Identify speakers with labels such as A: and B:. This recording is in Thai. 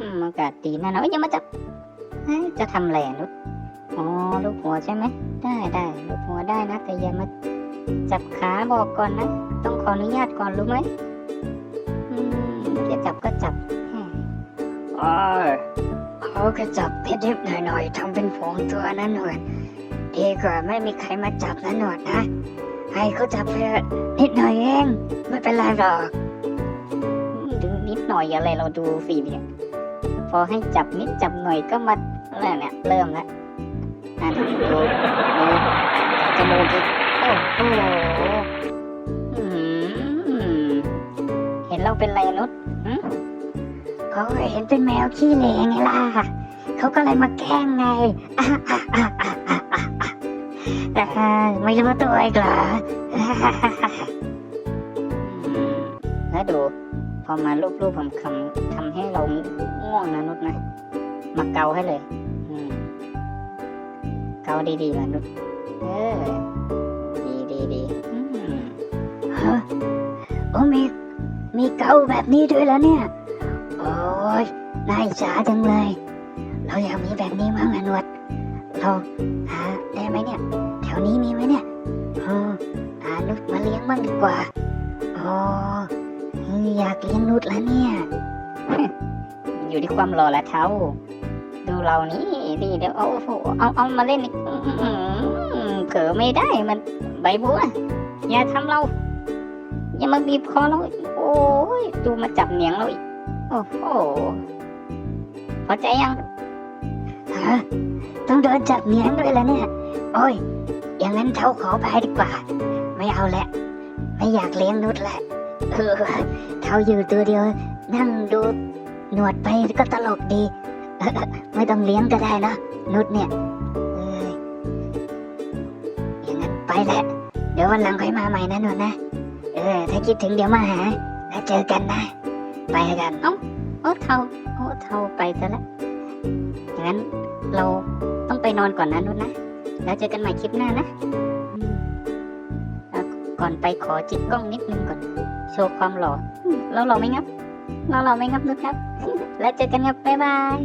A: มอากาศดีนะนะเอ้ยอย่ามาจับจะทำอะไรอ่นุชอ๋อลูกหัวใช่ไหม ได้ได้ลูกหัวได้นะ แต่อย่ามาจับขาบอกก่อนนะ ต้องขออนุญาตก่อนรู้ไหมจะจับก็จับแหมอ๋อเขาก็จับนิดๆหน่อยๆทำเป็นผงตัวนะหนวดดีกว่าไม่มีใครมาจับนะหนวดนะ ให้เขาจับเพื่อะนิดหน่อยเอง ไม่เป็นไรหรอกดูนิดหน่อยอะไรเราดูสิเนี่ย พอให้จับนิดจับหน่อยก็มาอะไรเนี่ยเริ่มแล้วอะดูดูดูจมูกอีกโอ้โหเห็นเราเป็นไรนุชเขาก็เห็นเป็นแมวขี้เหร่ไงล่ะเขาก็เลยมาแกล้งไงอะอะอะอะอะอะอะแต่ไม่รู้ตัวอีกเหรอแล้วดู พอมารูปๆผมคำทำให้เราง่วงนะนุชนะ มาเกาให้เลย อืม เกาดีๆนะนุชเออ ดีดีดีฮะโอ้มีมีเกาแบบนี้ด้วยแล้วเนี่ย โอ้ยน่าอิจฉาจังเลย เราอยากมีแบบนี้มั้งอะนวดเราหาได้ไหมเนี่ย แถวนี้มีไหมเนี่ยเออหานุชมาเลี้ยงบ้างดีกว่า อ๋อ อยากเลี้ยงนุชแล้วเนี่ยอยู่ที่ความรอและเท้า ดูเรานี่ดีเดี๋ยวเอาเอาเอามาเล่นอีกอื้อหือเกิดไม่ได้มันใบบัวอย่าทำเรา อย่ามาบีบคอเราโอ้ยดูมาจับเหนียงเราอีกโอ้โหพอใจยังต้องโดนจับเหนียงด้วยแล้วเนี่ย โอ้ยอย่างนั้นเท้าขอไปดีกว่า ไม่เอาแล้วไม่อยากเลี้ยงนุชแล้ว เออเขาอยู่ตัวเดียว นั่งดูหนวดไปก็ตลกดี ไม่ต้องเลี้ยงก็ได้นะนุชเนี่ยอย่างนั้นไปแหละ เดี๋ยววันหลังค่อยมาใหม่นะนวดนะ เออ ถ้าคิดถึงเดี๋ยวมาหา แล้วเจอกันนะ ไปกันเอ้าโอ้เทาโอ้เทาไปซะแล้วอย่างนั้นเราต้องไปนอนก่อนนะนุชนะ แล้วเจอกันใหม่คลิปหน้านะ ก่อนไปขอจิกกล้องนิดนึงก่อน ชว์ความหล่อเราหล่อไหมครับเราหล่อไหมครับนุชครับ แล้วเจอกันครับบ๊ายบาย